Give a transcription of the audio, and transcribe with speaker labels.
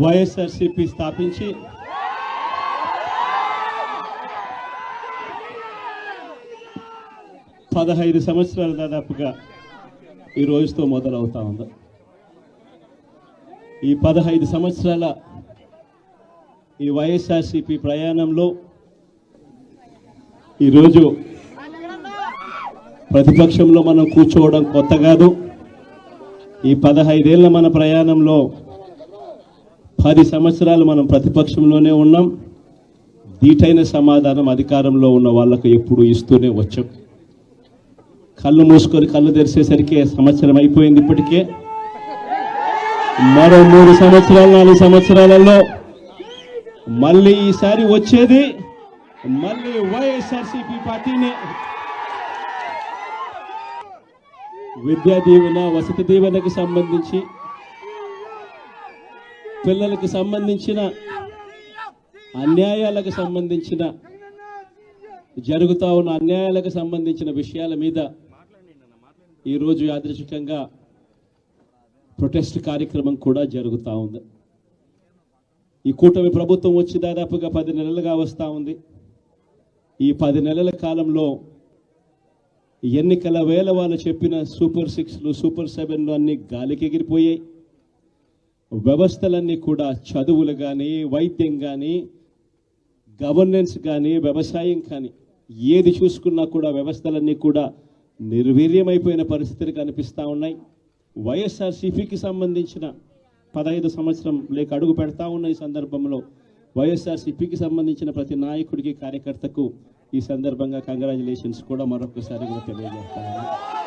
Speaker 1: వైఎస్ఆర్సిపి స్థాపించి పదహైదు సంవత్సరాలు దాదాపుగా ఈ రోజుతో మొదలవుతా ఉంది. ఈ పదహైదు సంవత్సరాల ఈ వైఎస్ఆర్సిపి ప్రయాణంలో ఈరోజు ప్రతిపక్షంలో మనం కూర్చోవడం కొత్త కాదు. ఈ పదహైదేళ్ళ మన ప్రయాణంలో పది సంవత్సరాలు మనం ప్రతిపక్షంలోనే ఉన్నాం. దీటైన సమాధానం అధికారంలో ఉన్న వాళ్ళకు ఎప్పుడు ఇస్తూనే వచ్చాం. కళ్ళు మూసుకొని కళ్ళు తెరిచేసరికి సంవత్సరం అయిపోయింది ఇప్పటికే. మరో మూడు సంవత్సరాలు నాలుగు సంవత్సరాలలో మళ్ళీ ఈసారి వచ్చేది మళ్ళీ వైఎస్ఆర్సీపీ పార్టీనే. విద్యా దీవెన వసతి దీవెనకు సంబంధించి పిల్లలకు సంబంధించిన అన్యాయాలకు సంబంధించిన జరుగుతూ ఉన్న అన్యాయాలకు సంబంధించిన విషయాల మీద ఈరోజు యాదృశికంగా ప్రొటెస్ట్ కార్యక్రమం కూడా జరుగుతూ ఉంది. ఈ కూటమి ప్రభుత్వం వచ్చి దాదాపుగా పది నెలలుగా వస్తూ ఉంది. ఈ పది నెలల కాలంలో ఎన్నికల వేల వాళ్ళు చెప్పిన సూపర్ సిక్స్లు సూపర్ సెవెన్లు అన్నీ గాలికి ఎగిరిపోయాయి. వ్యవస్థలన్నీ కూడా చదువులు కానీ వైద్యం కానీ గవర్నెన్స్ కానీ వ్యవసాయం కానీ ఏది చూసుకున్నా కూడా వ్యవస్థలన్నీ కూడా నిర్వీర్యమైపోయిన పరిస్థితులు కనిపిస్తూ ఉన్నాయి. వైఎస్ఆర్సీపీకి సంబంధించిన పదహైదు సంవత్సరం లేక అడుగు పెడతా ఉన్న ఈ సందర్భంలో వైఎస్ఆర్సీపీకి సంబంధించిన ప్రతి నాయకుడికి కార్యకర్తకు ఈ సందర్భంగా కంగ్రాచులేషన్స్ కూడా మరొకసారి కూడా తెలియజేస్తాను.